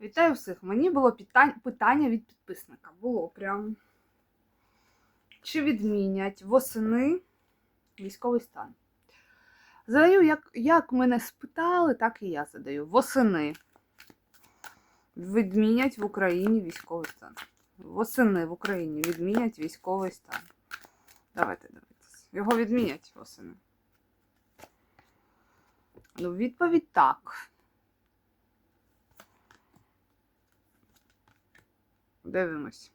Вітаю всіх. Мені було питання від підписника. Було прям. Чи відмінять восени військовий стан? Задаю, як, як мене спитали, так і я задаю. Восени. Відмінять в Україні військовий стан. Восени в Україні відмінять військовий стан. Давайте дивитися. Його відмінять восени. Ну, відповідь так. Дивимось.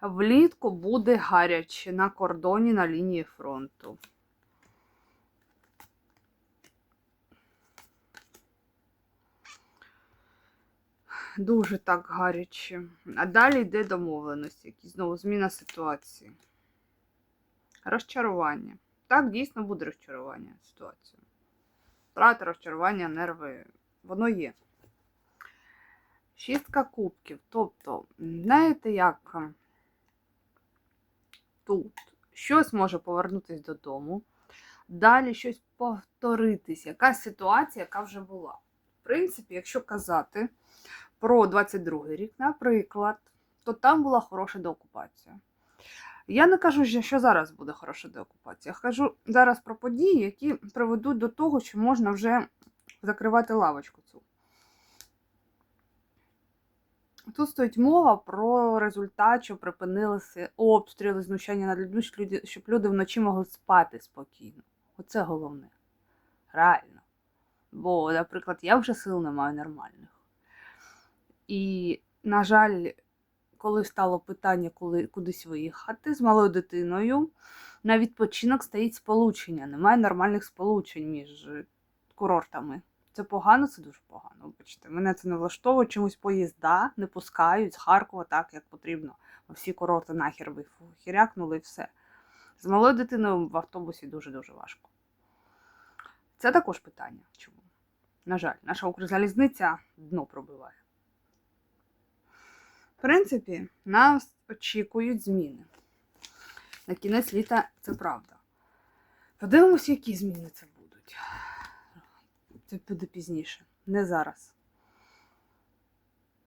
Влітку буде гаряче на кордоні на лінії фронту. Дуже так гаряче. А далі йде домовленості, якісь знову зміна ситуації. Розчарування. Так, дійсно буде розчарування ситуації. Втрата, розчарування, нерви. Воно є. Шістка кубків. Тобто, знаєте, як ем, тут щось може повернутися додому, далі щось повторитись, якась ситуація, яка вже була. В принципі, якщо казати про 22 рік, наприклад, то там була хороша деокупація. Я не кажу, що- зараз буде хороша деокупація. Кажу зараз про події, які приведуть до того, що можна вже закривати лавочку цю. Тут стоїть мова про результат, що припинилися обстріли, знущання над людьми, щоб люди, вночі могли спати спокійно. Оце головне. Реально. Бо, наприклад, я вже сил не маю нормальних. І, на жаль, коли стало питання, коли кудись виїхати з малою дитиною, на відпочинок стоїть сполучення. Немає нормальних сполучень між курортами. Це погано, це дуже погано. Вибачте, мене це не влаштовує. Чомусь поїзда не пускають з Харкова так, як потрібно. Всі курорти нахер вихірякнули і все. З малою дитиною в автобусі дуже-дуже важко. Це також питання. Чому? На жаль, наша Укрзалізниця дно пробиває. В принципі, нас очікують зміни. На кінець літа це правда. Подивимося, які зміни це будуть. Це буде пізніше, не зараз.